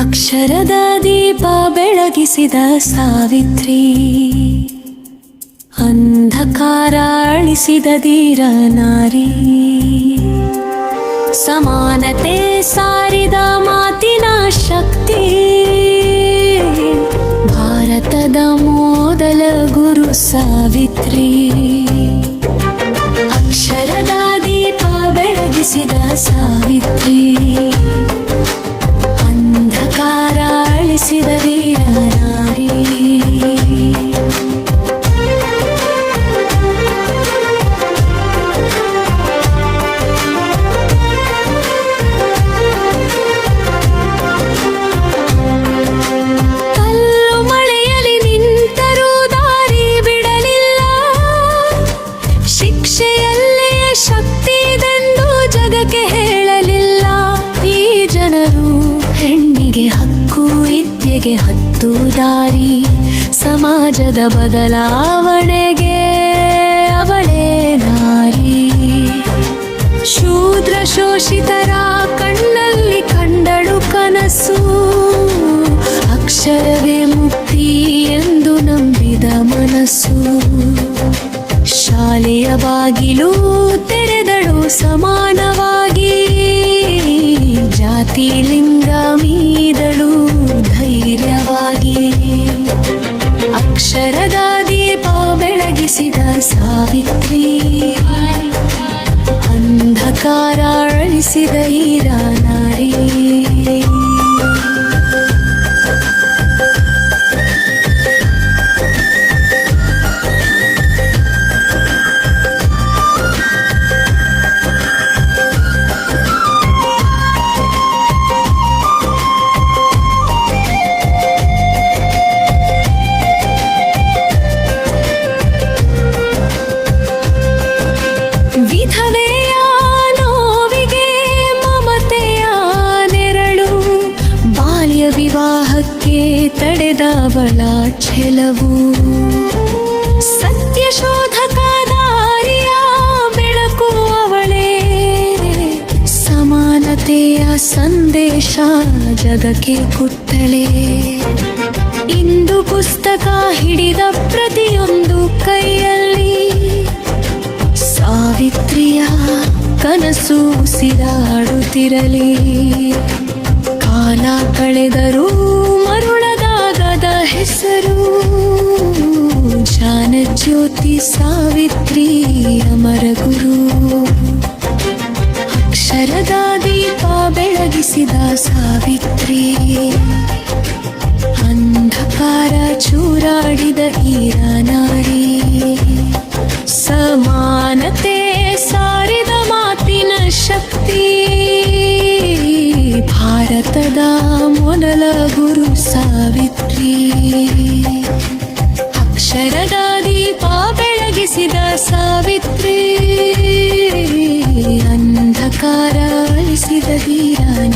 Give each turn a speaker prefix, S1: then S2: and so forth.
S1: ಅಕ್ಷರದ ದೀಪ ಬೆಳಗಿಸಿದ ಸಾವಿತ್ರಿ. ಅಂಧಕಾರ ಅಳಿಸಿದ ಧೀರ ನಾರಿ. ಸಮಾನತೆ ಸಾರಿದ ಮಾತಿನ ಶಕ್ತಿ. ಭಾರತದ ಮೊದಲ ಗುರು ಸಾವಿತ್ರಿ. ಅಕ್ಷರದ ದೀಪ ಬೆಳಗಿಸಿದ ಸಾವಿತ್ರಿ. ಶಿಕ್ಷೆಯಲ್ಲೇ ಶಕ್ತಿ ಇದೆಂದು ಜಗಕ್ಕೆ ಹೇಳಲಿಲ್ಲ. ಈ ಜನರು ಹೆಣ್ಣಿಗೆ ಹಕ್ಕು, ವಿದ್ಯೆಗೆ ಹತ್ತು ದಾರಿ, ಸಮಾಜದ ಬದಲಾವಣೆಗೆ ಅವಳೇ ನಾರಿ. ಶೂದ್ರ ಶೋಷಿತರ ಕಣ್ಣಲ್ಲಿ ಕಂಡಳು ಕನಸು, ಅಕ್ಷರವೇ ಮುಕ್ತಿ ಎಂದು ನಂಬಿದ ಮನಸ್ಸು. ಶಾಲೆಯ ಬಾಗಿಲು ತೆರೆದಳು ಸಮಾನವಾಗಿ. ಜಾತಿ ಲಿಂಗ ಮೀದಳು ಧೈರ್ಯವಾಗಿ. ಅಕ್ಷರದ ದೀಪ ಬೆಳಗಿಸಿದ ಸಾವಿತ್ರಿ. ಅಂಧಕಾರ ಅಳಿಸಿದ ಈರ ತಡೆದವಳ ಛಲವು. ಸತ್ಯ ಶೋಧಕ ದಾರಿಯ ಬೆಳಕು ಅವಳೇ. ಸಮಾನತೆಯ ಸಂದೇಶ ಜಗಕ್ಕೆ ಕುತ್ತಳೆ ಇಂದು ಪುಸ್ತಕ ಹಿಡಿದ ಪ್ರತಿಯೊಂದು ಕೈಯಲ್ಲಿ ಸಾವಿತ್ರಿಯ ಕನಸು ಸಿರಾಡುತ್ತಿರಲಿ. ಕಾಲ ಕಳೆದರೂ ಹೆಸರು ಜ್ಞಾನಜ್ಯೋತಿ ಸಾವಿತ್ರಿ ಅಮರ ಗುರು. ಅಕ್ಷರದ ದೀಪ ಬೆಳಗಿಸಿದ ಸಾವಿತ್ರಿ. ಅಂಧಕಾರ ಚೂರಾಡಿದ ಈರ ನಾರಿ ಸಮಾನತೆ ಸಾರಿದ ಮಾತಿನ ಶಕ್ತಿ. ಭಾರತದ ಮೊದಲ ಗುರು. ಕತ್ತರಿಸಿದ ಸಾವಿತ್ರಿ ಅಂಧಕಾರ ಅಳಿಸಿದ ವೀರನ